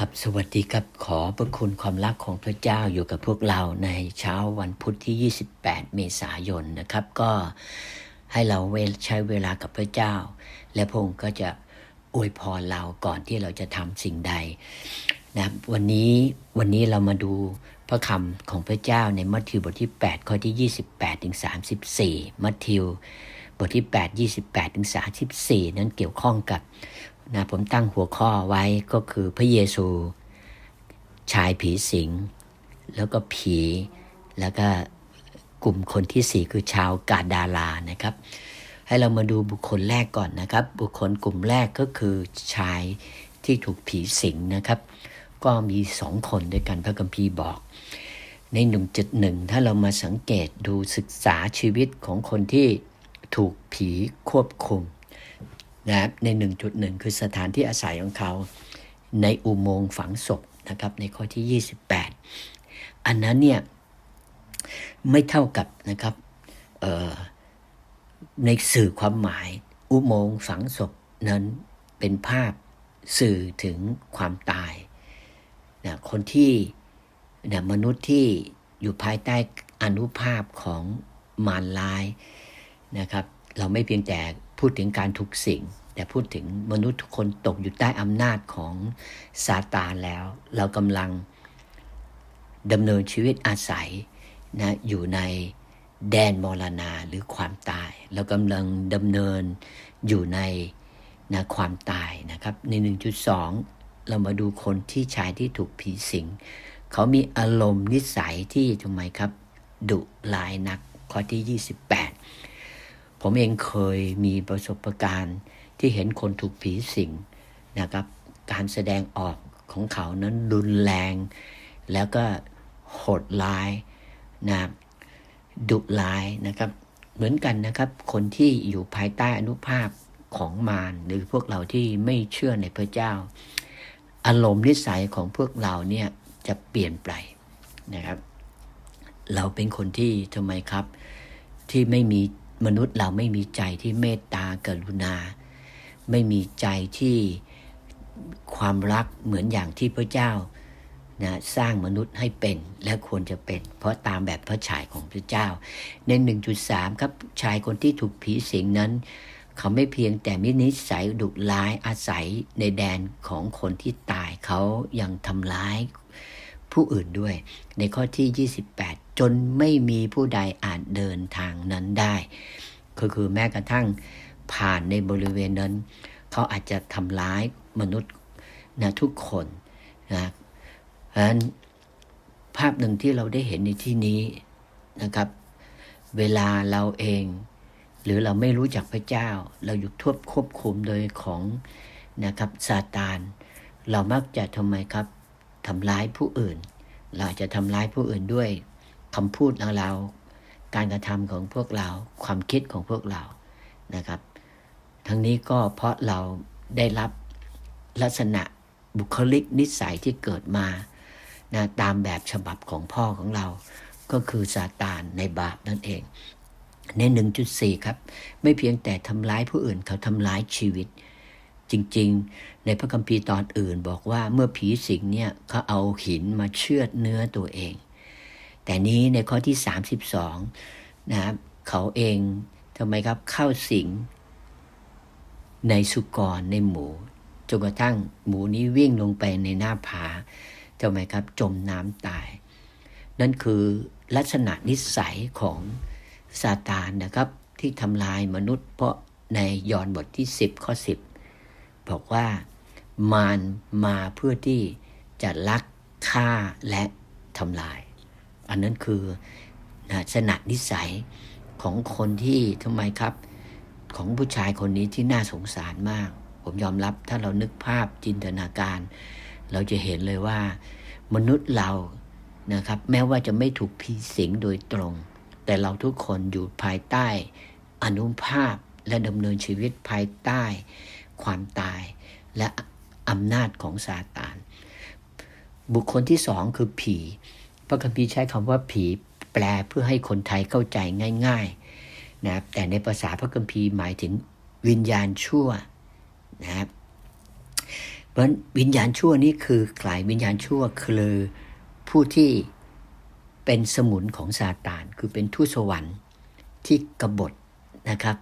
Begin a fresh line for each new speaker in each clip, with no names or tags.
ครับสวัสดีครับขอพระคุณความรักของพระเจ้าอยู่กับพวกเราในเช้าวันพุธที่ 28 เมษายนนะครับ ก็ให้เราเวใช้เวลากับพระเจ้า และพระองค์ก็จะอวยพรเราก่อนที่เราจะทำสิ่งใดนะวันนี้วันนี้เรามาดูพระคำของพระเจ้าในมัทธิวบทที่ 8 ข้อที่ 28ถึง34 มัทธิวบทที่ 8 28ถึง34 นั้นเกี่ยวข้องกับ นะผมตั้งหัวข้อไว้ก็คือพระเยซู ชายผีสิง แล้วก็ผีแล้วก็กลุ่มคนที่สี่คือชาวกาดาลานะครับ ให้เรามาดูบุคคลแรกก่อนนะครับ บุคคลกลุ่มแรกก็คือชายที่ถูกผีสิงนะครับ ก็มีสองคนด้วยกันพระคัมภีบอก ในหนึ่งจุดหนึ่งถ้าเรามาสังเกตดูศึกษาชีวิตของคนที่ถูกผีควบคุม นะใน 1.1 คือสถานที่อาศัยของเขาในอุโมงค์ฝังศพนะครับในข้อที่ 28 อันนั้นเนี่ยไม่เท่ากับนะครับในสื่อความหมาย อุโมงค์ฝังศพนั้นเป็นภาพสื่อถึงความตายนะคนที่นะมนุษย์ที่อยู่ภายใต้อนุภาพของมารลายนะครับ เราไม่เพียงแต่ พูดถึงการถูกสิ่ง แต่พูดถึงมนุษย์ทุกคนตกอยู่ใต้อำนาจของซาตานแล้ว เรากำลังดำเนินชีวิตอาศัยนะอยู่ในแดนมรณาหรือความตาย เรากำลังดำเนินอยู่ในนะความตายนะครับ ใน 1.2 เรามาดูคนที่ชายที่ถูกผีสิง เขามีอารมณ์นิสัยที่ทำไมครับ ดุลายนักข้อที่ 28 ผมเองเคยมีประสบการณ์ที่เห็นคนถูกผีสิงนะครับ การแสดงออกของเขานั้นรุนแรง แล้วก็โหดร้ายนะดุร้ายนะครับ เหมือนกันนะครับ คนที่อยู่ภายใต้อนุภาพของมารหรือพวกเราที่ไม่เชื่อในพระเจ้า อารมณ์นิสัยของพวกเราเนี่ยจะเปลี่ยนไปนะครับ เราเป็นคนที่ทำไมครับที่ไม่มี มนุษย์เราไม่มีใจที่เมตตากรุณา ไม่มีใจที่ความรักเหมือนอย่างที่พระเจ้านะสร้างมนุษย์ให้เป็นและควรจะเป็น เพราะตามแบบพระฉายของพระเจ้า ใน 1.3 ครับชายคนที่ถูกผีสิงนั้น เขาไม่เพียงแต่มินิสัยดุร้ายอาศัยในแดนของคนที่ตายเขายังทำร้ายผู้อื่นด้วย ในข้อที่ 28 จนไม่มีผู้ใดอาจเดินทางนั้นได้ ก็คือแม้กระทั่งผ่านในบริเวณนั้น เขาอาจจะทำร้ายมนุษย์นะทุกคนนะเพราะฉะนั้นภาพหนึ่งที่เราได้เห็นในที่นี้นะครับ เวลาเราเอง หรือเราไม่รู้จักพระเจ้า เราอยู่ทบควบคุมโดยของนะครับซาตาน เรามักจะทำไมครับทำร้ายผู้อื่น เราจะทำร้ายผู้อื่นด้วย คำพูดของเรา การกระทำของพวกเรา ความคิดของพวกเรานะครับ ทั้งนี้ก็เพราะเราได้รับลักษณะบุคลิกนิสัยที่เกิดมานะตามแบบฉบับของพ่อของเรา ก็คือซาตานในบาปนั่นเอง ใน 1.4 ครับ ไม่เพียงแต่ทำร้ายผู้อื่นเขาทำร้ายชีวิต จริงๆ ในพระคัมภีร์ตอนอื่นบอกว่าเมื่อผีสิงเนี่ยเขาเอาหินมาเชือดเนื้อตัวเอง แต่นี้ในข้อที่ 32นะครับเขาเองทำไมครับเข้าสิงในสุกรในหมูจนกระทั่งหมูนี้วิ่งลงไปในหน้าผาทำไมครับจมน้ำตาย นั่นคือลักษณะนิสัยของซาตานนะครับที่ทำลายมนุษย์ เพราะในยอห์นบทที่ 10 ข้อ 10 บอกว่ามารมาเพื่อที่จะลักฆ่าและทำลาย อันนั้นคือนะสนัดนิสัยของคนที่ทำไมครับ ของผู้ชายคนนี้ที่น่าสงสารมาก ผมยอมรับถ้าเรานึกภาพจินตนาการ เราจะเห็นเลยว่า มนุษย์เรานะครับ แม้ว่าจะไม่ถูกผีสิงโดยตรง แต่เราทุกคนอยู่ภายใต้อนุภาพและดำเนินชีวิตภายใต้ ความตายและอำนาจของซาตาน บุคคลที่สองคือผี พระคัมภีร์ใช้คำว่าผีแปลเพื่อให้คนไทยเข้าใจง่ายๆนะครับแต่ในภาษาพระคัมภีร์หมายถึงวิญญาณชั่วนะครับเพราะวิญญาณชั่วนี้คือใครวิญญาณชั่วคือผู้ที่เป็นสมุนของซาตาน คือเป็นทูตสวรรค์ที่กบฏนะครับ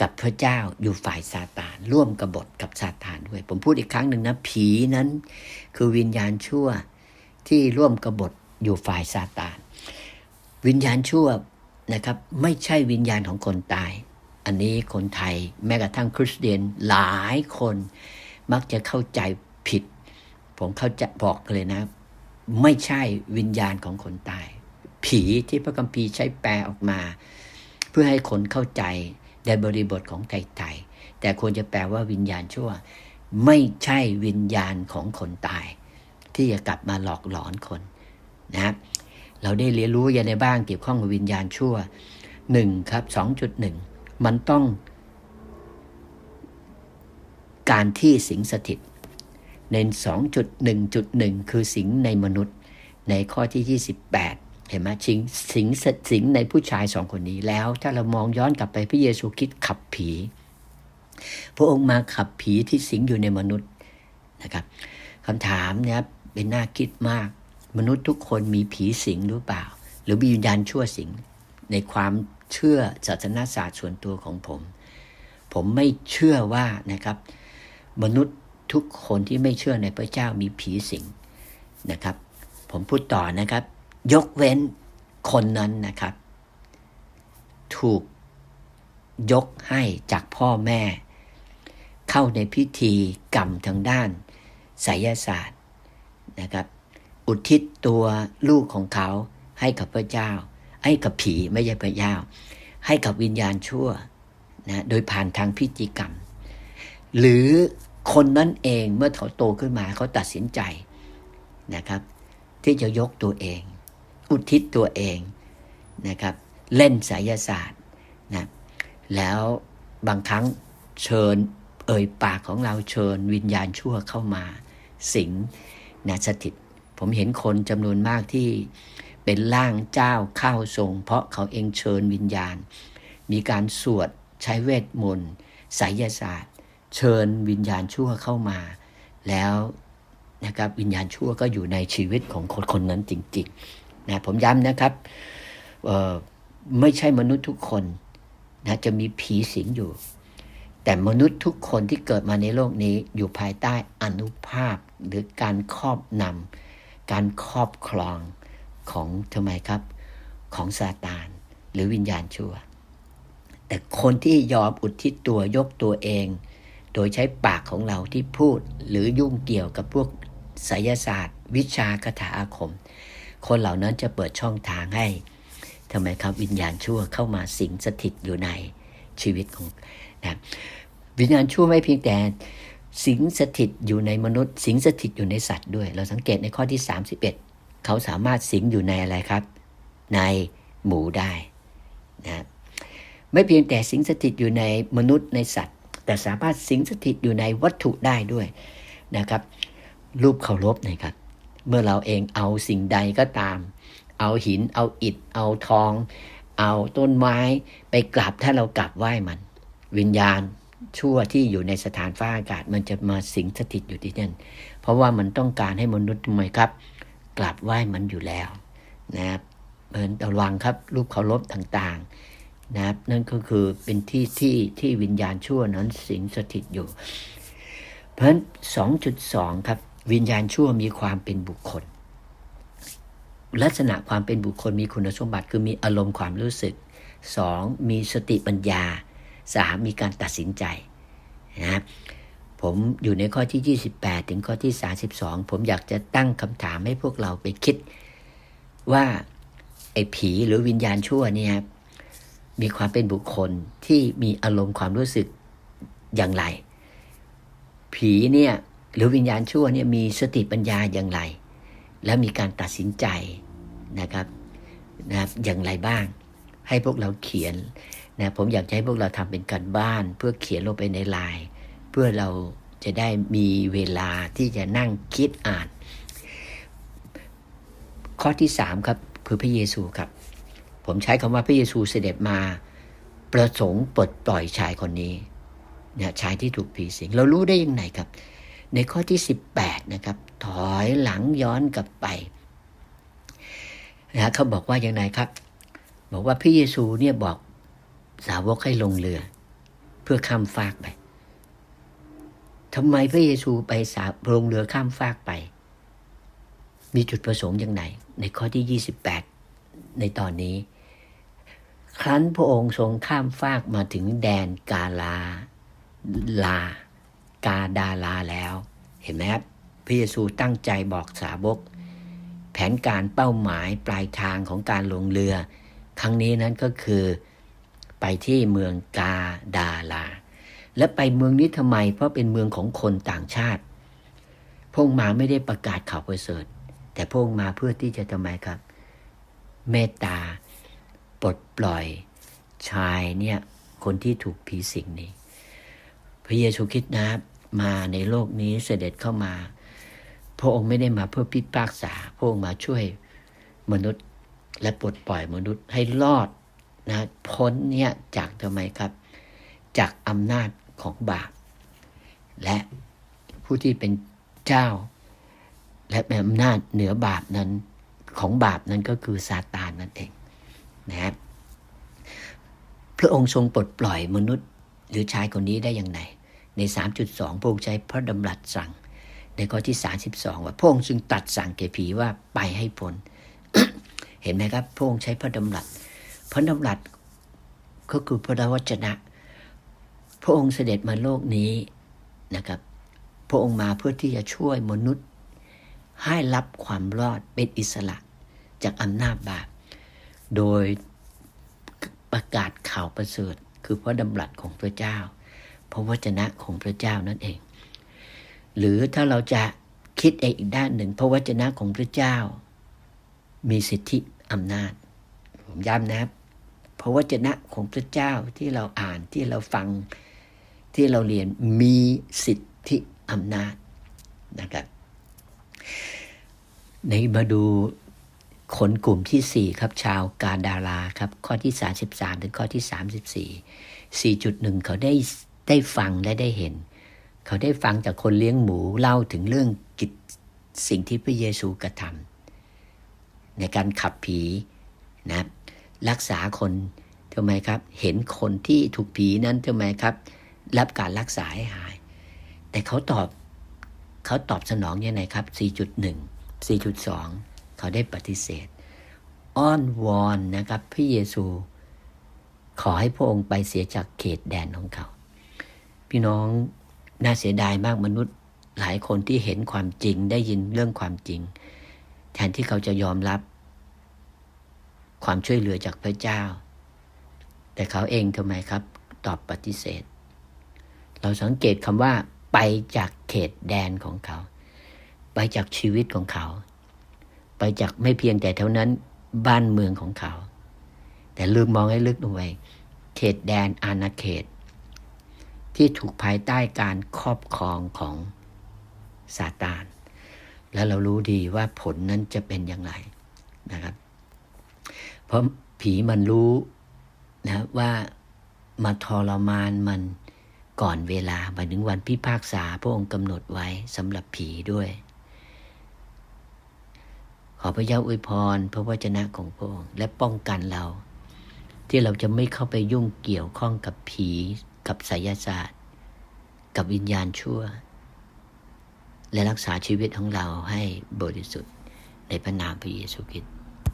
กับพระเจ้าอยู่ฝ่ายซาตาน ร่วมกบฏกับซาตานด้วย ผมพูดอีกครั้งหนึ่งนะ ผีนั้น คือวิญญาณชั่วที่ร่วมกบฏ อยู่ฝ่ายซาตาน วิญญาณชั่วนะครับไม่ใช่วิญญาณของคนตาย อันนี้คนไทยแม้กระทั่งคริสเตียนหลายคนมักจะเข้าใจผิด ผมเข้าใจบอกเลยนะ ไม่ใช่วิญญาณของคนตาย ผีที่พระคัมภีร์ใช้แปลออกมา เพื่อให้คนเข้าใจในบริบทของไทยๆแต่ควรจะแปลว่าวิญญาณชั่ว ไม่ใช่วิญญาณของคนตาย ที่จะกลับมาหลอกหลอนคน นะครับเราได้เรียนรู้อย่างในบ้างเกี่ยวข้องกับวิญญาณชั่วหนึ่งครับสองจุดหนึ่งมันต้อง การที่สิงสถิต ใน 2.1.1 คือสิงในมนุษย์ในข้อที่ 28 เห็นไหมสิงสิงสิงในผู้ชายสองคนนี้แล้ว ถ้าเรามองย้อนกลับไปพระเยซูคริสต์ขับผี พระองค์มาขับผีที่สิงอยู่ในมนุษย์นะครับคำถามเนี่ยเป็นน่าคิดมาก มนุษย์ทุกคนมีผีสิงหรือเปล่า หรือมีวิญญาณชั่วสิง ในความเชื่อศาสนาศาสตร์ส่วนตัวของผม ผมไม่เชื่อว่านะครับ มนุษย์ทุกคนที่ไม่เชื่อในพระเจ้ามีผีสิงนะครับ ผมพูดต่อนะครับ ยกเว้นคนนั้นนะครับ ถูกยกให้จากพ่อแม่ เข้าในพิธีกรรมทางด้านไสยศาสตร์นะครับ อุทิศตัวลูกของเขา ให้กับพระเจ้า ให้กับผีไม่ใช่พระเจ้า ให้กับวิญญาณชั่วนะโดยผ่านทางพิธีกรรม หรือคนนั้นเองเมื่อเขาโตขึ้นมาเขาตัดสินใจนะครับ ที่จะยกตัวเอง อุทิศตัวเองนะครับ เล่นไสยศาสตร์นะแล้วบางครั้งเชิญเอ่ยปากของเราเชิญวิญญาณชั่วเข้ามา สิงนะสถิต ผมเห็นคนจำนวนมากที่เป็นร่างเจ้าเข้าทรง เพราะเขาเองเชิญวิญญาณ มีการสวดใช้เวทมนต์ไสยศาสตร์ เชิญวิญญาณชั่วเข้ามา แล้วนะครับวิญญาณชั่วก็อยู่ในชีวิตของคนคนนั้นจริงๆนะผมย้ำนะครับไม่ใช่มนุษย์ทุกคนนะจะมีผีสิงอยู่ แต่มนุษย์ทุกคนที่เกิดมาในโลกนี้อยู่ภายใต้อนุภาพหรือการครอบนำ การครอบครองของทำไมครับ ของซาตานหรือวิญญาณชั่ว แต่คนที่ยอมอุทิศตัวยกตัวเอง โดยใช้ปากของเราที่พูดหรือยุ่งเกี่ยวกับพวกไสยศาสตร์ วิชาคาถาอาคม คนเหล่านั้นจะเปิดช่องทางให้ทำไมครับวิญญาณชั่วเข้ามาสิงสถิตอยู่ในชีวิตของนะวิญญาณชั่วไม่เพียงแต่ สิงสถิตอยู่ในมนุษย์ สิงสถิตอยู่ในสัตว์ด้วย เราสังเกตในข้อที่ 31 เขาสามารถสิงอยู่ในอะไรครับ ในหมูได้นะไม่เพียงแต่สิงสถิตอยู่ในมนุษย์ในสัตว์ แต่สามารถสิงสถิตอยู่ในวัตถุได้ด้วยนะครับ รูปเคารพนะครับ เมื่อเราเองเอาสิ่งใดก็ตาม เอาหิน เอาอิฐ เอาทอง เอาต้นไม้ไปกราบถ้าเรากราบไหว้มัน วิญญาณ ชั่วที่อยู่ในสถานฟ้าอากาศ มันจะมาสิงสถิตอยู่ที่นั่น เพราะว่ามันต้องการให้มนุษย์ทำไมครับกราบไหว้มันอยู่แล้วนะครับเหมือนระวังครับรูปเคารพต่างๆนะครับนั่นก็คือเป็นที่ที่ที่วิญญาณชั่วนั้นสิงสถิตอยู่ เพราะฉะนั้น2.2 ครับ วิญญาณชั่วมีความเป็นบุคคล ลักษณะความเป็นบุคคลมีคุณสมบัติคือมีอารมณ์ความรู้สึก 2. มีสติปัญญา 3. มีการตัดสินใจนะครับผมอยู่ในข้อที่ 28 ถึงข้อที่ 32 ผมอยากจะตั้งคำถามให้พวกเราไปคิด ว่าไอ้ผีหรือวิญญาณชั่วเนี่ยมีความเป็นบุคคลที่มีอารมณ์ความรู้สึกอย่างไร ผีเนี่ยหรือวิญญาณชั่วเนี่ยมีสติปัญญาอย่างไร และมีการตัดสินใจนะครับนะครับอย่างไรบ้าง ให้พวกเราเขียน นะผมอยากให้พวกเราทำเป็นการบ้าน เพื่อเขียนลงไปในไลน์เพื่อเราจะได้มีเวลาที่จะนั่งคิดอ่าน ข้อที่สามครับคือพระเยซูครับ ผมใช้คำว่าพระเยซูเสด็จมา ประสงค์ปลดปล่อยชายคนนี้เนี่ยชายที่ถูกผีสิง เรารู้ได้ยังไงครับ ในข้อที่ 18 นะครับ ถอยหลังย้อนกลับไปนะเขาบอกว่าอย่างไรครับ บอกว่าพระเยซูเนี่ยบอก สาวกให้ลงเรือ เพื่อข้ามฟากไปทำไมพระเยซูไปสาลงเรือข้ามฟากไป มีจุดประสงค์อย่างไรในข้อที่ 28 ในตอนนี้ ครั้นพระองค์ทรงข้ามฟากมาถึงแดนกาลา ลา กาดาลาแล้ว เห็นไหมครับพระเยซูตั้งใจบอกสาวก แผนการเป้าหมายปลายทางของการลงเรือ ครั้งนี้นั้นก็คือ ไปที่เมืองกาดาลา และไปเมืองนี้ทำไม เพราะเป็นเมืองของคนต่างชาติ พงมาไม่ได้ประกาศข่าวประเสริฐ แต่พงมาเพื่อที่จะทำไมครับ เมตตาปลดปล่อยชายเนี่ยคนที่ถูกผีสิงนี้ พระเยซูคริสต์นะมาในโลกนี้เสด็จเข้ามา พระองค์ไม่ได้มาเพื่อพิพากษา พระองค์มาช่วยมนุษย์และปลดปล่อยมนุษย์ให้รอด นะพ้นเนี่ยจากทำไมครับ จากอำนาจของบาป และผู้ที่เป็นเจ้า และเป็นอำนาจเหนือบาปนั้นของบาปนั้นก็คือซาตานนั่นเองนะครับพระองค์ทรงปลดปล่อยมนุษย์หรือชายคนนี้ได้อย่างไรใน 3.2 พระองค์ใช้พระดำรัสสั่ง ในข้อที่ 32 ว่าพระองค์จึงตัดสั่งแก่ผีว่าไปให้พ้น เห็นไหมครับ พระองค์ใช้พระดำรัส พระดำรัสก็คือพระวจนะ พระองค์เสด็จมาโลกนี้นะครับ พระองค์มาเพื่อที่จะช่วยมนุษย์ ให้รับความรอดเป็นอิสระจากอำนาจบาป โดยประกาศข่าวประเสริฐ คือพระดำรัสของพระเจ้า พระวจนะของพระเจ้านั่นเอง หรือถ้าเราจะคิดอีกด้านหนึ่ง พระวจนะของพระเจ้า มีสิทธิอำนาจ ผมย้ำนะครับ พระวจนะของพระเจ้าที่เราอ่านที่เราฟังที่เราเรียนมีสิทธิอำนาจนะครับ ในมาดูคนกลุ่มที่ 4 ครับชาวกาดาราครับ ข้อที่ 33 ถึงข้อที่ 34 4.1 เขาได้ได้ฟังและได้เห็น เขาได้ฟังจากคนเลี้ยงหมูเล่าถึงเรื่องกิจสิ่งที่พระเยซูกระทำในการขับผีนะ รักษาคนทำไมครับ เห็นคนที่ถูกผีนั้นทำไมครับ รับการรักษาให้หาย แต่เขาตอบเขาตอบสนองยังไงครับ 4.1 4.2 เขาได้ปฏิเสธ อ้อนวอนนะครับพระเยซู ขอให้พระองค์ไปเสียจากเขตแดนของเขา พี่น้องน่าเสียดายมากมนุษย์หลายคนที่เห็นความจริงได้ยินเรื่องความจริง แทนที่เขาจะยอมรับ ความช่วยเหลือจากพระเจ้า แต่เขาเองทำไมครับ ตอบปฏิเสธ เราสังเกตคำว่า ไปจากเขตแดนของเขา ไปจากชีวิตของเขา ไปจากไม่เพียงแต่เท่านั้นบ้านเมืองของเขา แต่ลืมมองให้ลึกลงไปเขตแดนอาณาเขต ที่ถูกภายใต้การครอบครองของซาตานแล้วเรารู้ดีว่าผลนั้นจะเป็นอย่างไรนะครับ เพราะผีมันรู้นะว่ามาทรมานมันก่อนเวลาหมายถึงวันพิพากษาพระองค์กำหนดไว้สำหรับผีด้วย ขอพระเจ้าอวยพรพระวจนะของพระองค์และป้องกันเรา ที่เราจะไม่เข้าไปยุ่งเกี่ยวข้องกับผีกับไสยศาสตร์ กับวิญญาณชั่ว และรักษาชีวิตของเราให้บริสุทธิ์ในพระนามพระเยซูคริสต์